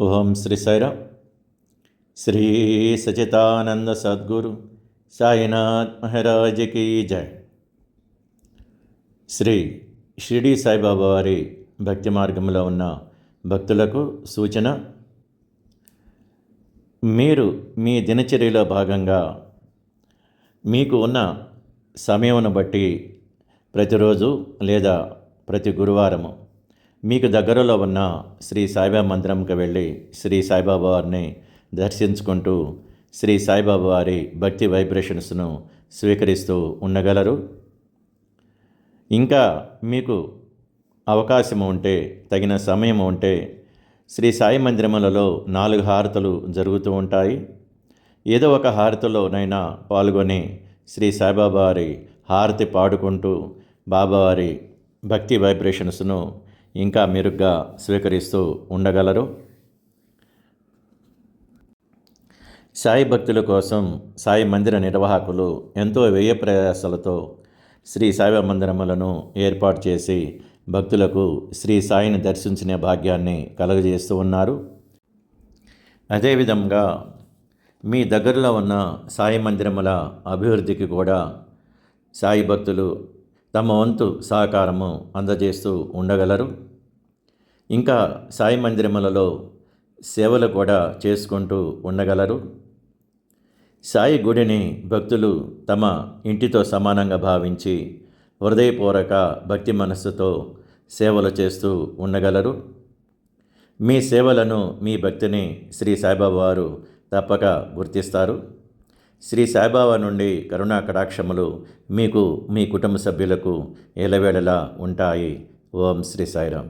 ఓం శ్రీ సైర శ్రీ సచితానంద సద్గురు సాయినాథ్ మహారాజకి జై. శ్రీ షిరిడి సాయిబాబా వారి భక్తి మార్గంలో ఉన్న భక్తులకు సూచన. మీరు మీ దినచర్యలో భాగంగా మీకు ఉన్న సమయమును బట్టి ప్రతిరోజు లేదా ప్రతి గురువారము మీకు దగ్గరలో ఉన్న శ్రీ సాయిబాబా మందిరంకి వెళ్ళి శ్రీ సాయిబాబా వారిని దర్శించుకుంటూ శ్రీ సాయిబాబా వారి భక్తి వైబ్రేషన్స్ను స్వీకరిస్తూ ఉండగలరు. ఇంకా మీకు అవకాశం ఉంటే తగిన సమయం ఉంటే శ్రీ సాయి మందిరములలో నాలుగు హారతులు జరుగుతూ ఉంటాయి. ఏదో ఒక హారతిలోనైనా పాల్గొని శ్రీ సాయిబాబా వారి హారతి పాడుకుంటూ బాబావారి భక్తి వైబ్రేషన్స్ను ఇంకా మెరుగ్గా స్వీకరిస్తూ ఉండగలరు. సాయి భక్తుల కోసం సాయి మందిర నిర్వాహకులు ఎంతో వ్యయ ప్రయాసాలతో శ్రీ సాయి మందిరములను ఏర్పాటు చేసి భక్తులకు శ్రీ సాయిని దర్శించిన భాగ్యాన్ని కలుగజేస్తూ ఉన్నారు. అదేవిధంగా మీ దగ్గరలో ఉన్న సాయి మందిరముల అభివృద్ధికి కూడా సాయి భక్తులు తమ వంతు సహకారము అందజేస్తూ ఉండగలరు. ఇంకా సాయి మందిరములలో సేవలు కూడా చేసుకుంటూ ఉండగలరు. సాయి గుడిని భక్తులు తమ ఇంటితో సమానంగా భావించి హృదయపూర్వక భక్తి మనస్సుతో సేవలు చేస్తూ ఉండగలరు. మీ సేవలను మీ భక్తిని శ్రీ సాయిబాబా వారు తప్పక గుర్తిస్తారు. శ్రీ సాయిబాబా నుండి కరుణా కటాక్షములు మీకు మీ కుటుంబ సభ్యులకు ఎలవేళలా ఉంటాయి. ఓం శ్రీ సాయిరామ్.